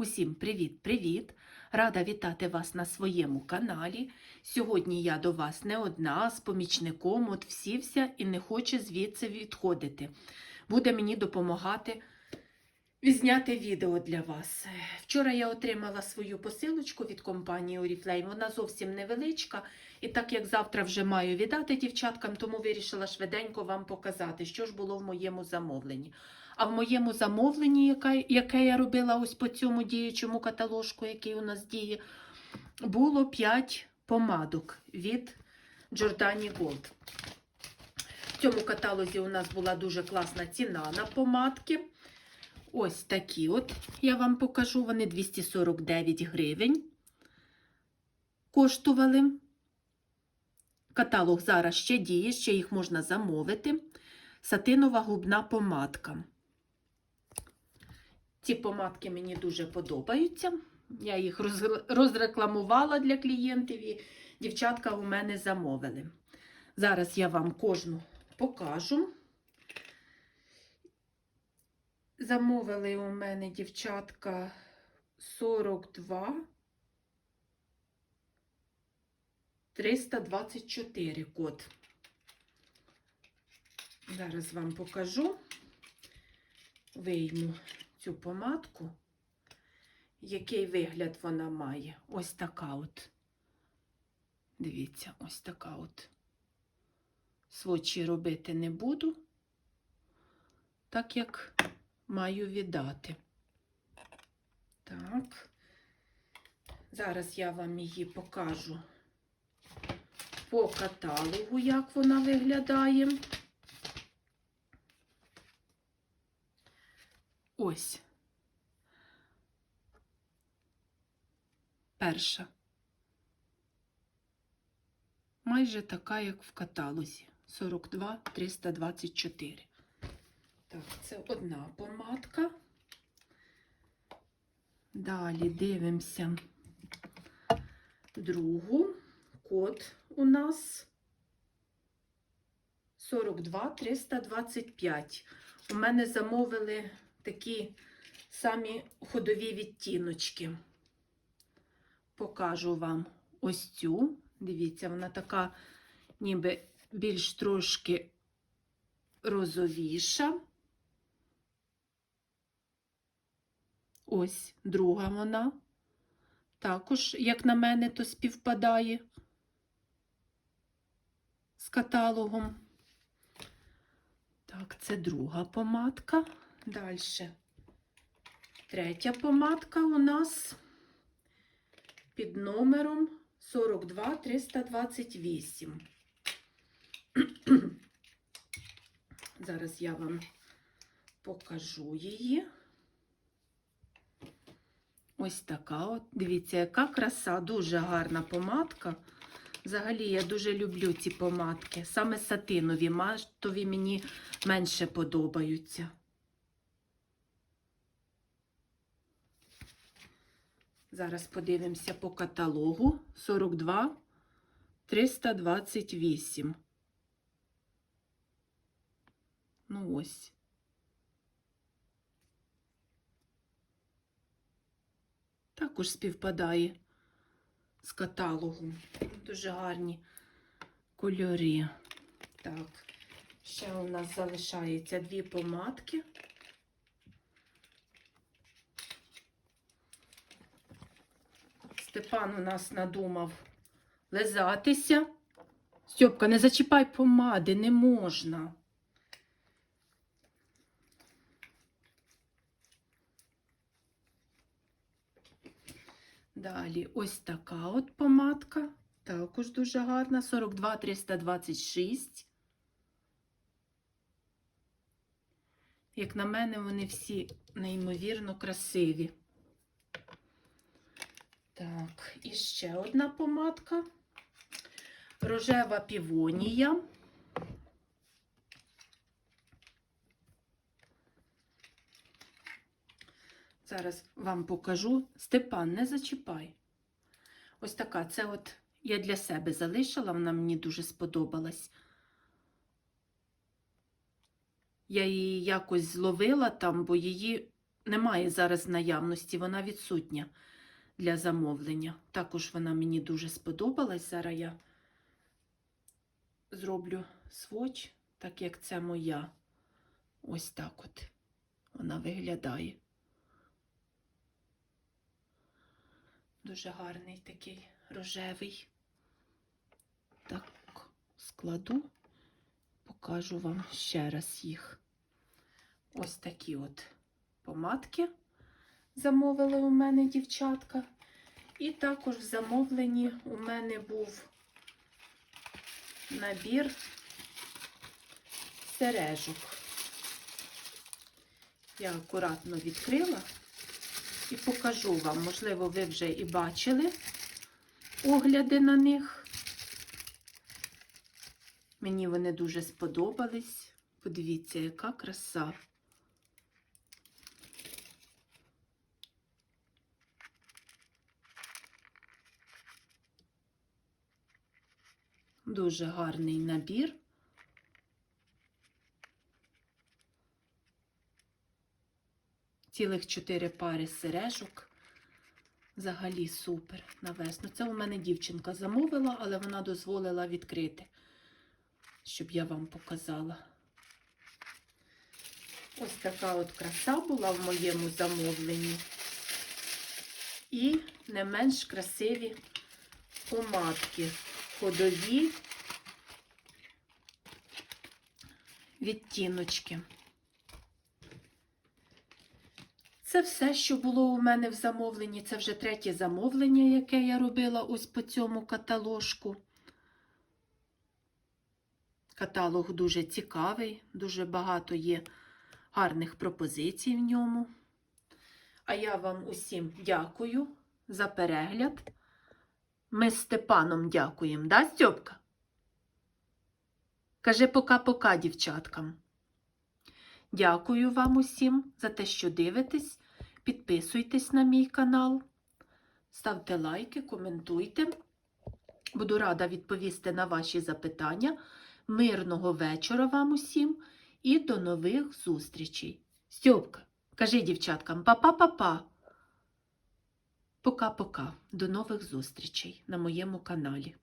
Усім привіт-привіт! Рада вітати вас на своєму каналі. Сьогодні я до вас не одна з помічником, от всівся і не хоче звідси відходити. Буде мені допомагати зняти відео для вас. Вчора я отримала свою посилочку від компанії Oriflame. Вона зовсім невеличка. І так як завтра вже маю віддати дівчаткам, тому вирішила швиденько вам показати, що ж було в моєму замовленні. А в моєму замовленні, яке, яке я робила ось по цьому діючому каталожку, який у нас діє, було 5 помадок від Giordani Gold. В цьому каталозі у нас була дуже класна ціна на помадки. Ось такі от я вам покажу. Вони 249 гривень коштували. Каталог зараз ще діє, ще їх можна замовити. Сатинова губна помадка. Ці помадки мені дуже подобаються. Я їх розрекламувала для клієнтів і дівчатка у мене замовили. Зараз я вам кожну покажу. Замовили у мене дівчатка 42 324 код. Зараз вам покажу, вийму цю помадку, який вигляд вона має. Ось така от. Дивіться, ось така от. Свочі робити не буду, так як маю віддати. Так, зараз я вам її покажу по каталогу, як вона виглядає. Ось. Перша. Майже така, як в каталозі. 42 324. Так, це одна помадка. Далі дивимося другу. Код у нас 42 325. У мене замовили такі самі ходові відтіночки. Покажу вам ось цю. Дивіться, вона така, ніби більш трошки розовіша. Ось друга вона. Також, як на мене, то співпадає з каталогом. Так, це друга помадка. Далі. Третя помадка у нас під номером 42 328. Зараз я вам покажу її. Ось така от. Дивіться, яка краса, дуже гарна помадка. Взагалі, я дуже люблю ці помадки. Саме сатинові, матові мені менше подобаються. Зараз подивимося по каталогу 42 328. Ну ось. Також співпадає з каталогом. Дуже гарні кольори. Так, ще у нас залишається дві помадки. Степан у нас надумав лизатися. Стьопка, не зачіпай помади, не можна. Далі ось така от помадка. Також дуже гарна. 42 326. Як на мене, вони всі неймовірно красиві. Так, і ще одна помадка. Рожева півонія. Зараз вам покажу. Степан, не зачіпай. Ось така. Це от я для себе залишила, вона мені дуже сподобалась. Я її якось зловила там, бо її немає зараз наявності, вона відсутня для замовлення. Також вона мені дуже сподобалась. Зараз я зроблю своч, так як це моя. Ось так от вона виглядає. Дуже гарний такий рожевий. Так, складу, покажу вам ще раз їх. Ось такі от помадки замовили у мене дівчатка. І також в замовленні у мене був набір сережок. Я акуратно відкрила і покажу вам. Можливо, ви вже і бачили огляди на них. Мені вони дуже сподобались. Подивіться, яка краса. Дуже гарний набір. Цілих чотири пари сережок. Взагалі супер на весну. Це у мене дівчинка замовила, але вона дозволила відкрити, щоб я вам показала. Ось така от краса була в моєму замовленні. І не менш красиві помадки ходові відтіночки. Це все, що було у мене в замовленні. Це вже третє замовлення, яке я робила ось по цьому каталожку. Каталог дуже цікавий, дуже багато є гарних пропозицій в ньому. А я вам усім дякую за перегляд. Ми з Степаном дякуємо, да, Стьопка? Кажи пока-пока, дівчаткам. Дякую вам усім за те, що дивитесь. Підписуйтесь на мій канал, ставте лайки, коментуйте. Буду рада відповісти на ваші запитання. Мирного вечора вам усім і до нових зустрічей. Стьопка, кажи дівчаткам па-па-па-па. Пока-пока. До нових зустрічей на моєму каналі.